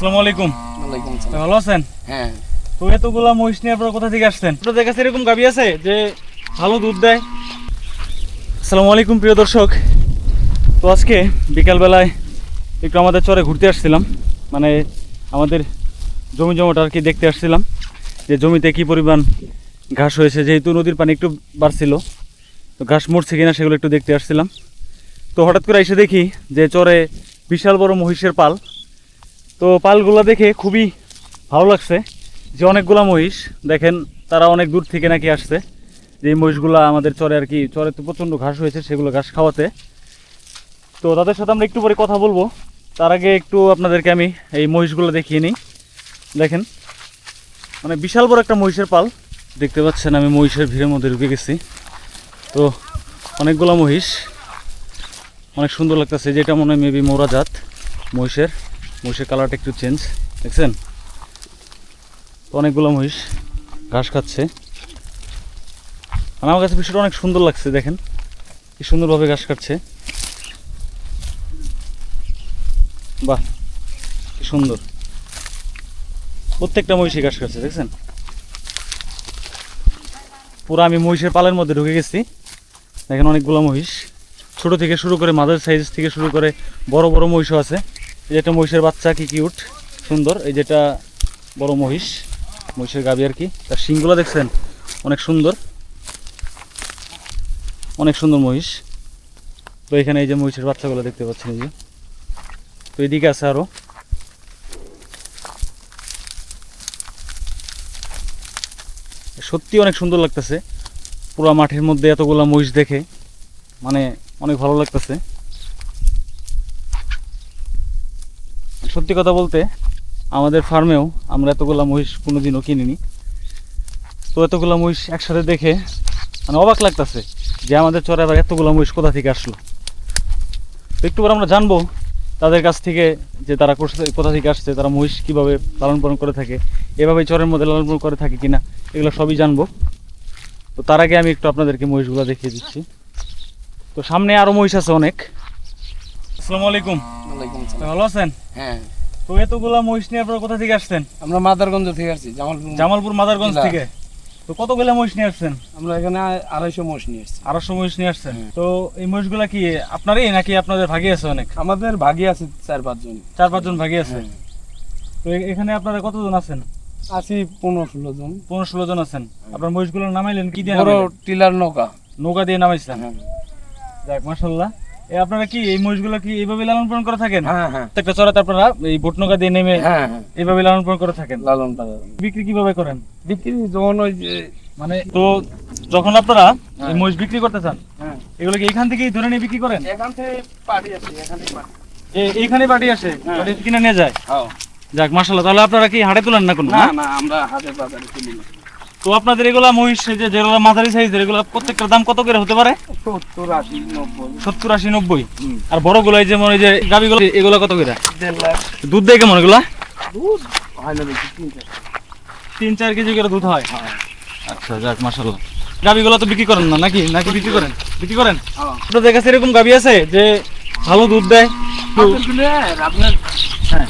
আসসালামু আলাইকুম। ওয়ালাইকুম ভালো আছেন? হ্যাঁ। তো এতগুলা মহিষ নিয়ে আপনারা কোথা থেকে আসছেন? আপনাদের কাছে এরকম গাবি আছে যে ভালো দুধ দেয়। আসসালামু আলাইকুম প্রিয় দর্শক। তো আজকে বিকালবেলায় একটু আমাদের চরে ঘুরতে আসছিলাম। মানে আমাদের জমি জমাটা আর কি দেখতে আসছিলাম যে জমিতে কি পরিমাণ ঘাস হয়েছে। যেহেতু নদীর পানি একটু বাড়ছিল তো ঘাস মরছে কিনা সেগুলো একটু দেখতে আসছিলাম। তো হঠাৎ করে এসে দেখি যে চরে বিশাল বড় মহিষের পাল তো পালগুলো দেখে খুবই ভালো লাগছে যে অনেকগুলা মহিষ, দেখেন তারা অনেক দূর থেকে নাকি আসছে। যে মহিষগুলো আমাদের চরে আর কি, চরে তো প্রচণ্ড ঘাস হয়েছে, সেগুলো ঘাস খাওয়াতে। তো তাদের সাথে আমরা একটু পরে কথা বলব। তার আগে একটু আপনাদেরকে আমি এই মহিষগুলো দেখিয়ে নিই। দেখেন মানে বিশাল বড় একটা মহিষের পাল। দেখতে পাচ্ছেন আমি মহিষের ভিড়ের মধ্যে ঢুকে গেছি। তো অনেকগুলো মহিষ, অনেক সুন্দর লাগতেছে, যেটা মনে হয় মেবি মোরা জাত মহিষের। মহিষের কালারটা একটু চেঞ্জ দেখছেন? অনেকগুলো মহিষ ঘাস খাচ্ছে। আর আমার কাছে বিষয়টা অনেক সুন্দর লাগছে, দেখেন। কি সুন্দরভাবে ঘাস খাচ্ছে। বাহ, কি সুন্দর। প্রত্যেকটা মহিষই ঘাস কাটছে দেখছেন? পুরো আমি মহিষের পালের মধ্যে ঢুকে গেছি। দেখেন অনেকগুলো মহিষ। ছোট থেকে শুরু করে মাদার সাইজ থেকে শুরু করে বড় বড় মহিষও আছে। যেটা মহিষের বাচ্চা, কি কিউট সুন্দর। এই যেটা বড় মহিষ, মহিষের গাবি আর কি। তার শিংগুলো দেখছেন? অনেক সুন্দর। অনেক সুন্দর মহিষ। তো এখানে এই যে মহিষের বাচ্চাগুলো দেখতে পাচ্ছেন এই যে। তো এদিকে আছে আরও। সত্যি অনেক সুন্দর লাগতেছে। পুরো মাঠের মধ্যে এতগুলা মহিষ দেখে। মানে অনেক ভালো লাগতেছে। সত্যি কথা বলতে, আমাদের ফার্মেও আমরা এতগুলা মহিষ কোনোদিনও কিনিনি। তো এতগুলা মহিষ একসাথে দেখে মানে অবাক লাগতেছে যে আমাদের চরে আবার এতগুলা মহিষ কোথা থেকে আসলো। তো একটু পর আমরা জানব তাদের কাছ থেকে যে তারা কোথা থেকে আসছে, তারা মহিষ কীভাবে লালন পালন করে থাকে এভাবে চরের মধ্যে লালন পালন করে থাকে কিনা, এগুলো সবই জানব। তো তার আগে আমি একটু আপনাদেরকে মহিষগুলো দেখিয়ে দিচ্ছি। তো সামনে আরও মহিষ আছে অনেক। আসসালামু আলাইকুম। ওয়ালাইকুম ভালো আছেন? হ্যাঁ। তো এতগুলা মহিষ নিয়ে আপনারা কোথা থেকে আসছেন? আমরা মাদারগঞ্জ থেকে আসছি জামালপুর। জামালপুর মাদারগঞ্জ থেকে? তো কতগুলা মহিষ নিয়ে আসছেন? আমরা এখানে আড়াইশো মোষ নিয়ে এসছি আড়াইশো মহিষ নিয়ে আসছেন। হ্যাঁ। তো এই মহিষগুলা কি আপনারই নাকি আপনাদের ভাগে আছে অনেক? আমাদের ভাগে আছে চার পাঁচজন। চার পাঁচজন ভাগে আছে? হ্যাঁ। তো এখানে আপনারা কতজন আছেন? আছি পনেরো ষোলো জন। পনেরো ষোলো জন আছেন। আপনার মহিষগুলোর নামাইলেন কি দিয়ে বড় টিলার নৌকা। নৌকা দিয়ে নামাইছেন? হ্যাঁ। যাক মাসাল্লাহ আপনারা কি এই মহিষগুলো কি এইভাবে লালন পালন করে থাকেন? হ্যাঁ হ্যাঁ। প্রত্যেকটা চড়াতে আপনারা এই বোট নৌকা দিয়ে নেমে হ্যাঁ এইভাবে লালন পালন করে থাকেন? লালন পালন। বিক্রি কীভাবে করেন? বিক্রি যখন ওই মানে তো যখন আপনারা এই। মহিষ বিক্রি করতে চান এগুলো কি এখান থেকেই ধরে নিয়ে বিক্রি করেন? এখান থেকে পাড়ি আছে এখান থেকে এ- এইখানে পার্টি আসে। কিনে নিয়ে যায়? যাক মাসাল্লাহ তাহলে আপনারা কি হাটে তুলেন না কোনো না? না আমরা হাতে বাজারে তুলি না। তো আপনাদের এগুলা মহিষ যে যেগুলো মাঝারি সাইজের এগুলো প্রত্যেকটার দাম কত করে হতে পারে? সত্তর আশি নব্বই। সত্তর আশি নব্বই? আর এই যেমন এই যে গাবিগুলো এগুলো কত করে? দুধ দেয় কেমন এগুলা? দুধ? হয় না বেশি তিন চার। কেজি করে দুধ হয়? আচ্ছা যাক মাসাল্লাহ গাবিগুলো তো বিক্রি করেন না নাকি? নাকি বিক্রি করেন? বিক্রি করেন? হ্যাঁ। আপনাদের কাছে এরকম গাবি আছে যে ভালো দুধ দেয়? আপনার হ্যাঁ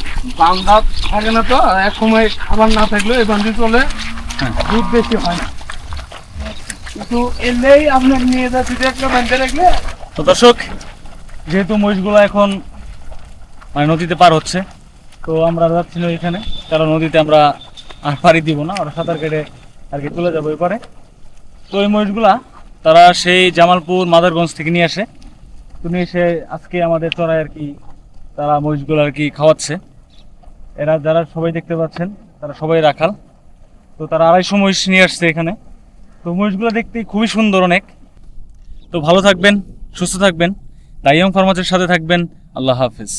থাকে না তো এক সময় খাবার না থাকলে এই চলে। দুধ বেশি হয় না। কিন্তু এলেই আপনার নিয়ে যাচ্ছি একটা বান্ধে রাখলে। তো দর্শক, যেহেতু মহিষগুলো এখন মানে নদীতে পার হচ্ছে, তো আমরা যাচ্ছি না এখানে, কারণ নদীতে আমরা আর পাড়ি দিব না ওরা সাঁতার কেটে আর কি চলে যাব এপারে। তো এই মহিষগুলা, তারা সেই জামালপুর, মাদারগঞ্জ থেকে নিয়ে আসে। তো নিয়ে এসে আজকে আমাদের চড়ায় আর কি, তারা মহিষগুলো আর কি খাওয়াচ্ছে। এরা যারা সবাই দেখতে পাচ্ছেন, তারা সবাই রাখাল। তো তারা আড়াইশো মহিষ নিয়ে আসছে এখানে। তো মহিষগুলো দেখতে খুবই সুন্দর অনেক। তো ভালো থাকবেন, সুস্থ থাকবেন দাইয়ং ফার্মাসের সাথে থাকবেন। আল্লাহ হাফিজ।